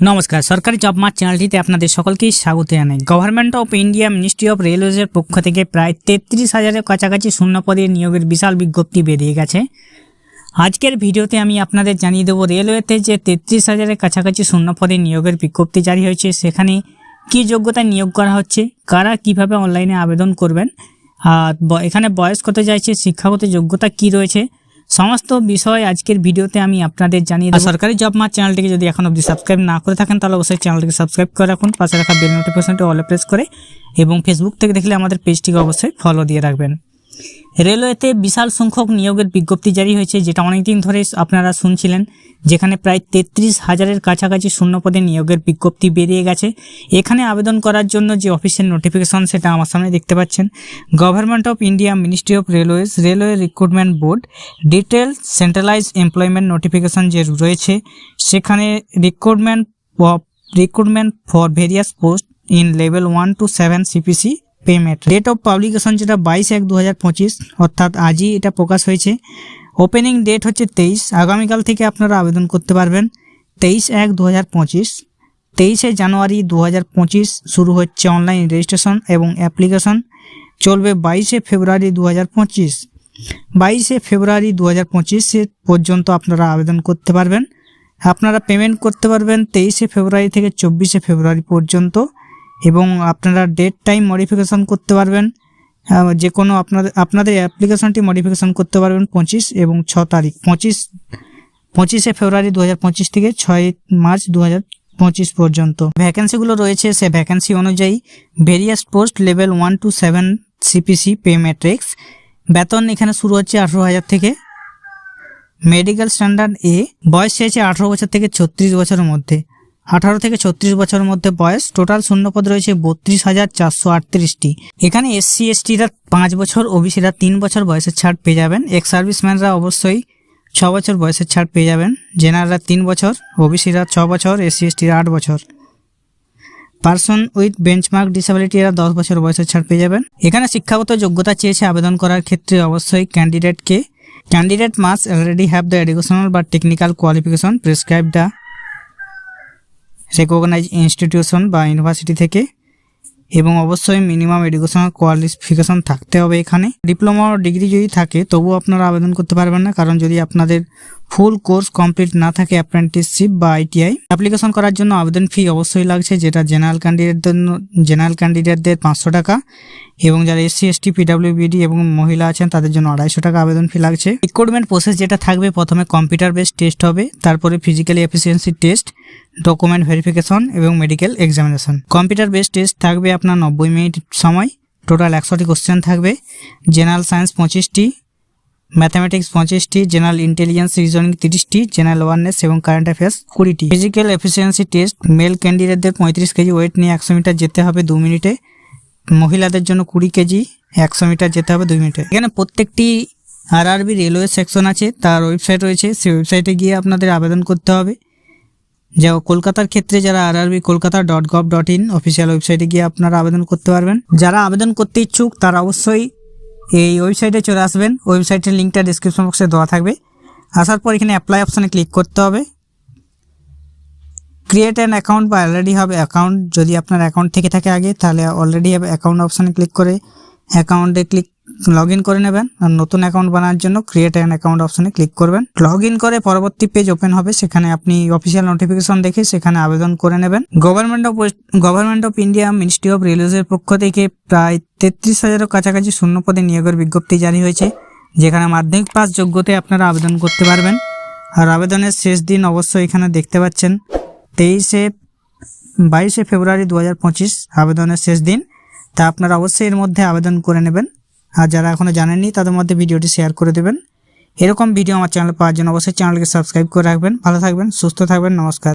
নমস্কার, সরকারি job March চ্যানেলটিতে আপনাদের সকলকেই স্বাগত জানাই। Government of India ministry of রেলওয়েজের পক্ষ থেকে প্রায় তেত্রিশ হাজারের কাছাকাছি শূন্য পদের নিয়োগের বিশাল বিজ্ঞপ্তি বেরিয়ে গেছে। আজকের ভিডিওতে আমি আপনাদের জানিয়ে দেবো রেলওয়েতে যে তেত্রিশ হাজারের কাছাকাছি শূন্য পদের নিয়োগের বিজ্ঞপ্তি জারি হয়েছে, সেখানে কি যোগ্যতায় নিয়োগ করা হচ্ছে, কারা কীভাবে অনলাইনে আবেদন করবেন, আর এখানে বয়স কত যাইছে শিক্ষাগত যোগ্যতা কি রয়েছে সমস্ত বিষয় আজকের ভিডিওতে আমি আপনাদের জানিয়ে দেবো। সরকারি জব মার চ্যানেলটিকে যদি এখন অবধি সাবস্ক্রাইব না করে থাকেন, তাহলে অবশ্যই চ্যানেলটিকে সাবস্ক্রাইব করে রাখুন, পাশে রাখা বেল নোটিফিকেশনটি অলে প্রেস করে এবং ফেসবুক থেকে দেখলে আমাদের পেজটিকে অবশ্যই ফলো দিয়ে রাখবেন। রেলওয়েতে বিশাল সংখ্যক নিয়োগের বিজ্ঞপ্তি জারি হয়েছে, যেটা অনেকদিন ধরে আপনারা শুনছিলেন, যেখানে প্রায় তেত্রিশ হাজারের কাছাকাছি শূন্যপদে নিয়োগের বিজ্ঞপ্তি বেরিয়ে গেছে। এখানে আবেদন করার জন্য যে অফিসিয়াল নোটিফিকেশন সেটা আমার সামনে দেখতে পাচ্ছেন। Government of India ministry of railways railway recruitment board detail centralize employment notification যে রয়েছে, সেখানে recruitment recruitment for various post in level one two seven CPC payment date of publication যেটা বাইশ এক দু হাজার পঁচিশ, অর্থাৎ আজই এটা প্রকাশ হয়েছে। ওপেনিং ডেট হচ্ছে তেইশ। আগামীকাল থেকে আপনারা আবেদন করতে পারবেন। তেইশ এক দু হাজার পঁচিশ, তেইশে জানুয়ারি দু হাজার পঁচিশ শুরু হচ্ছে অনলাইন রেজিস্ট্রেশন এবং অ্যাপ্লিকেশন চলবে বাইশে ফেব্রুয়ারি দু হাজার পঁচিশ। বাইশে ফেব্রুয়ারি দু হাজার পঁচিশে পর্যন্ত আপনারা আবেদন করতে পারবেন। আপনারা পেমেন্ট করতে পারবেন তেইশে ফেব্রুয়ারি থেকে চব্বিশে ফেব্রুয়ারি পর্যন্ত। এবং আপনারা ডেট টাইম মডিফিকেশন করতে পারবেন। যে কোনো আপনাদের আপনাদের অ্যাপ্লিকেশনটি মডিফিকেশন করতে পারবেন পঁচিশ এবং ছ তারিখ, পঁচিশ, পঁচিশে ফেব্রুয়ারি দু হাজার পঁচিশ থেকে ছয় মার্চ দু পঁচিশ পর্যন্ত। ভ্যাকেন্সিগুলো রয়েছে, সে ভ্যাকেন্সি অনুযায়ী various post level one two seven CPC pay matrix বেতন এখানে শুরু হচ্ছে আঠেরো হাজার থেকে। মেডিকেল স্ট্যান্ডার্ড এ বয়স চেয়েছে আঠেরো বছর থেকে ছত্রিশ বছরের মধ্যে। আঠারো থেকে ছত্রিশ বছরের মধ্যে বয়স। টোটাল শূন্যপদ রয়েছে বত্রিশ হাজার চারশো আটত্রিশটি। এখানে এসসি, এসটিরা পাঁচ বছর, ওবিসিরা তিন বছর বয়সের ছাড় পেয়ে যাবেন। এক্স সার্ভিসম্যানরা অবশ্যই ছ বছর বয়সের ছাড় পেয়ে যাবেন। জেনারেলরা তিন বছর, ওবিসিরা ছ বছর, এসসি, এসটিরা আট বছর। পার্সন উইথ বেঞ্চমার্ক ডিসেবিলিটি এরা দশ বছর বয়সের ছাড় পেয়ে যাবেন। এখানে শিক্ষাগত যোগ্যতা চেয়েছে আবেদন করার ক্ষেত্রে অবশ্যই ক্যান্ডিডেটকে candidate must already have the educational বা technical qualification prescribe the recognise institution বা ইউনিভার্সিটি থেকে এবং অবশ্যই মিনিমাম এডুকেশনাল কোয়ালিফিকেশন থাকতে হবে এখানে। ডিপ্লোমা ডিগ্রি যদি থাকে, তবুও আপনারা আবেদন করতে পারবেন না, কারণ যদি আপনাদের ফুল কোর্স কমপ্লিট না থাকে অ্যাপ্রেন্টিসশিপ বা আইটিআই অ্যাপ্লিকেশন করার জন্য আবেদন ফি অবশ্যই লাগছে, যেটা জেনারেল ক্যান্ডিডেটদের জেনারেল ক্যান্ডিডেটদের পাঁচশো টাকা এবং যারা এসসি এসটি পিডাব্লিউবিডি এবং মহিলা আছেন, তাদের জন্য আড়াইশো টাকা আবেদন ফি লাগছে। রিক্রুটমেন্ট প্রসেস যেটা থাকবে, প্রথমে কম্পিউটার বেস টেস্ট হবে, তারপরে physically efficiency test document verification এবং medical examination computer based test থাকবে আপনার নব্বই মিনিট সময় টোটাল একশোটি কোশ্চেন থাকবে জেনারেল সায়েন্স পঁচিশটি ম্যাথামেটিক্স পঁচিশটি, জেনারেল ইন্টেলিজেন্স রিজনিং তিরিশটি, জেনারেল অ্যাওয়ারনেস এবং কারেন্ট অ্যাফেয়ার্স কুড়িটি। ফিজিক্যাল এফিসিয়েন্সি টেস্ট, মেল ক্যান্ডিডেটদের পঁয়ত্রিশ কেজি ওয়েট নিয়ে একশো মিটার যেতে হবে দু মিনিটে। মহিলাদের জন্য কুড়ি কেজি, একশো মিটার যেতে হবে দুই মিনিটে। এখানে প্রত্যেকটি আরআরবি রেলওয়ে সেকশন আছে, তার ওয়েবসাইট রয়েছে, সেই ওয়েবসাইটে গিয়ে আপনাদের আবেদন করতে হবে। যা কলকাতার ক্ষেত্রে যারা RRB, Kolkata dot gov dot in official ওয়েবসাইটে গিয়ে আপনারা আবেদন করতে পারবেন। যারা আবেদন করতে ইচ্ছুক, তারা অবশ্যই এই ওয়েবসাইটে চলে আসবেন। ওয়েবসাইটের লিঙ্কটা ডিসক্রিপশন বক্সে দেওয়া থাকবে। আসার পর এখানে অ্যাপ্লাই অপশানে ক্লিক করতে হবে। ক্রিয়েট অ্যান অ্যাকাউন্ট বা অলরেডি হবে অ্যাকাউন্ট যদি আপনার অ্যাকাউন্ট থেকে থাকে আগে, তাহলে অলরেডি হবে অ্যাকাউন্ট অপশানে ক্লিক করে অ্যাকাউন্টে ক্লিক লগ করে নেবেন আর নতুন অ্যাকাউন্ট বানানোর জন্য ক্রিয়েট অ্যান অ্যাকাউন্ট অপশানে ক্লিক করবেন। লগ করে পরবর্তী পেজ ওপেন হবে, সেখানে আপনি অফিসিয়াল নোটিফিকেশন দেখে সেখানে আবেদন করে নেবেন। Government of government of India ministry of রেলওয়েজের পক্ষ থেকে প্রায় তেত্রিশ হাজারের কাছাকাছি শূন্য পদে নিয়োগের বিজ্ঞপ্তি জারি হয়েছে, যেখানে মাধ্যমিক পাস যোগ্যতায় আপনারা আবেদন করতে পারবেন। আর আবেদনের শেষ দিন অবশ্যই এখানে দেখতে পাচ্ছেন, তেইশে, বাইশে ফেব্রুয়ারি দু হাজার পঁচিশ আবেদনের শেষ দিন। তা আপনারা অবশ্যই এর মধ্যে আবেদন করে নেবেন। আর যারা এখনও জানেননি, তাদের মধ্যে ভিডিওটি শেয়ার করে দেবেন। এরকম ভিডিও আমার চ্যানেল পাওয়ার জন্য অবশ্যই চ্যানেলকে সাবস্ক্রাইব করে রাখবেন। ভালো থাকবেন, সুস্থ থাকবেন, নমস্কার।